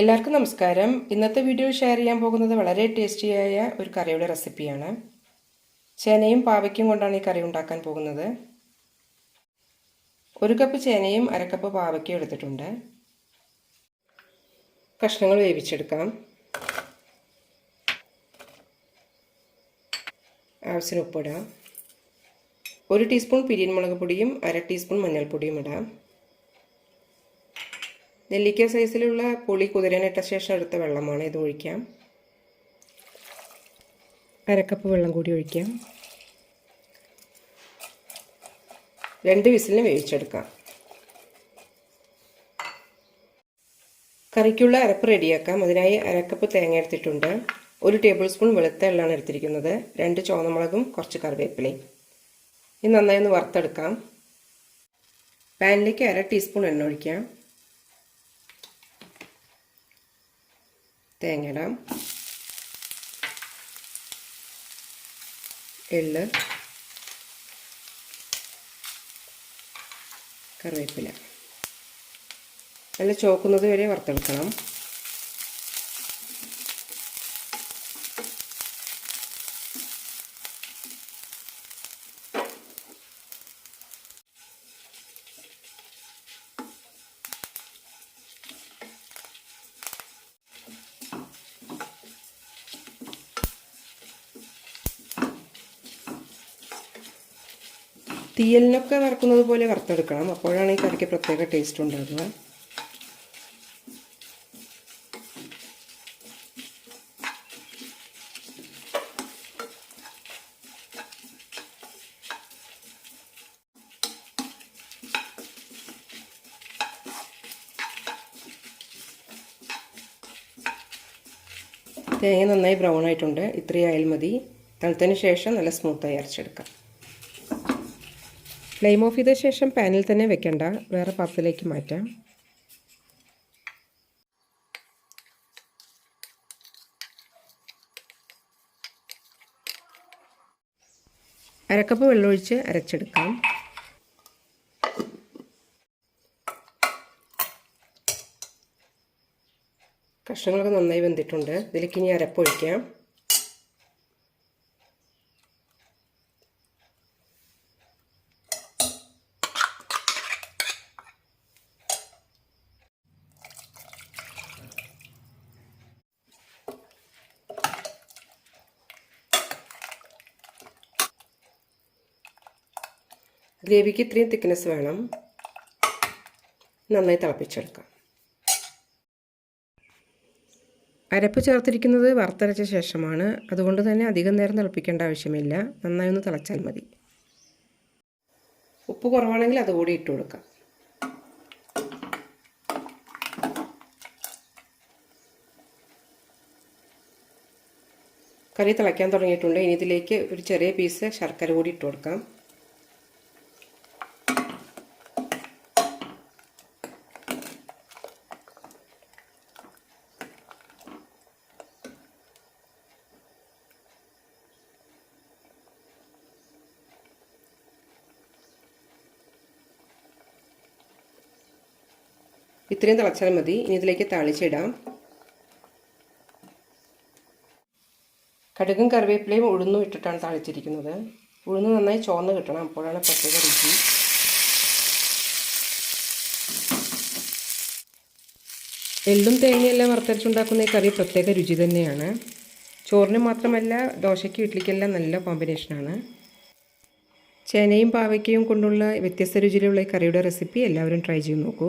എല്ലാവർക്കും നമസ്കാരം. ഇന്നത്തെ വീഡിയോ ഷെയർ ചെയ്യാൻ പോകുന്നത് വളരെ ടേസ്റ്റിയായ ഒരു കറിയുടെ റെസിപ്പിയാണ് ചേനയും പാവയ്ക്കും കൊണ്ടാണ് ഈ കറി ഉണ്ടാക്കാൻ പോകുന്നത്. ഒരു കപ്പ് ചേനയും അരക്കപ്പ് കപ്പ് പാവയ്ക്കും എടുത്തിട്ടുണ്ട്. കഷ്ണങ്ങൾ വേവിച്ചെടുക്കാം. ആവശ്യത്തിന് ഉപ്പിടാം ഒരു ടീസ്പൂൺ പിരിയൻ മുളക് പൊടിയും അര ടീസ്പൂൺ മഞ്ഞൾപ്പൊടിയും ഇടാം. നെല്ലിക്ക സൈസിലുള്ള പുളി കുതിരാനിട്ട ശേഷം എടുത്ത വെള്ളമാണ് ഇത് ഒഴിക്കാം. അരക്കപ്പ് വെള്ളം കൂടി ഒഴിക്കാം. രണ്ട് വിസിലിന് വേവിച്ചെടുക്കാം. കറിക്കുള്ള അരപ്പ് റെഡിയാക്കാം. അതിനായി അരക്കപ്പ് തേങ്ങ എടുത്തിട്ടുണ്ട്. ഒരു ടേബിൾ സ്പൂൺ വെളുത്ത എള്ളാണ് എടുത്തിരിക്കുന്നത്. രണ്ട് ചുവന്നമുളകും കുറച്ച് കറിവേപ്പിലയും. ഇത് നന്നായി ഒന്ന് വറുത്തെടുക്കാം. പാനിലേക്ക് അര ടീസ്പൂൺ എണ്ണ ഒഴിക്കാം. തേങ്ങ ഇടാം എള്ള് കറിവേപ്പില. നല്ല ചോക്കുന്നത് വരെ വറുത്തെടുക്കണം. തീയലിനൊക്കെ വറക്കുന്നത് പോലെ വറുത്തെടുക്കണം. അപ്പോഴാണ് ഈ കറിക്ക് പ്രത്യേക ടേസ്റ്റ് ഉണ്ടാകുക തേങ്ങ നന്നായി ബ്രൗൺ ആയിട്ടുണ്ട്. ഇത്രയായാൽ മതി. തണുത്തതിന് ശേഷം നല്ല സ്മൂത്തായി അരച്ചെടുക്കാം. ഫ്ലെയിം ഓഫ് ചെയ്ത ശേഷം പാനിൽ തന്നെ വെക്കണ്ട. വേറെ പാത്രത്തിലേക്ക് മാറ്റാം. അരക്കപ്പ് വെള്ളമൊഴിച്ച് അരച്ചെടുക്കാം. കഷ്ണങ്ങളൊക്കെ നന്നായി വെന്തിട്ടുണ്ട്. ഇതിലേക്ക് ഇനി അരപ്പൊഴിക്കാം. ഗ്രേവിക്ക് ഇത്രയും തിക്നെസ് വേണം. നന്നായി തിളപ്പിച്ചെടുക്കാം. അരപ്പ് ചേർത്തിരിക്കുന്നത് വറുത്തരച്ച ശേഷമാണ്. അതുകൊണ്ട് തന്നെ അധികം നേരം തിളപ്പിക്കേണ്ട ആവശ്യമില്ല. നന്നായി ഒന്ന് തിളച്ചാൽ മതി. ഉപ്പ് കുറവാണെങ്കിൽ അതുകൂടി ഇട്ട് കൊടുക്കാം. കറി തിളയ്ക്കാൻ തുടങ്ങിയിട്ടുണ്ട്. ഇനി ഇതിലേക്ക് ഒരു ചെറിയ പീസ് ശർക്കര കൂടി ഇട്ട് കൊടുക്കാം. ഇത്രയും തിളച്ചാൽ മതി. ഇനി ഇതിലേക്ക് തളിച്ചിടാം. കടുകും കറിവേപ്പിലയും ഉഴുന്നും ഇട്ടിട്ടാണ് തളിച്ചിരിക്കുന്നത്. ഉഴുന്ന് നന്നായി ചോന്ന് കിട്ടണം. അപ്പോഴാണ് പ്രത്യേക രുചി. എള്ളും തേങ്ങയെല്ലാം വറുത്തരച്ചുണ്ടാക്കുന്ന ഈ കറി പ്രത്യേക രുചി തന്നെയാണ്. ചോറിന് മാത്രമല്ല ദോശയ്ക്കും ഇഡ്ലിക്കെല്ലാം നല്ല കോമ്പിനേഷനാണ്. ചേനയും പാവയ്ക്കയും കൊണ്ടുള്ള വ്യത്യസ്ത രുചിയിലുള്ള ഈ കറിയുടെ റെസിപ്പി എല്ലാവരും ട്രൈ ചെയ്ത് നോക്കൂ.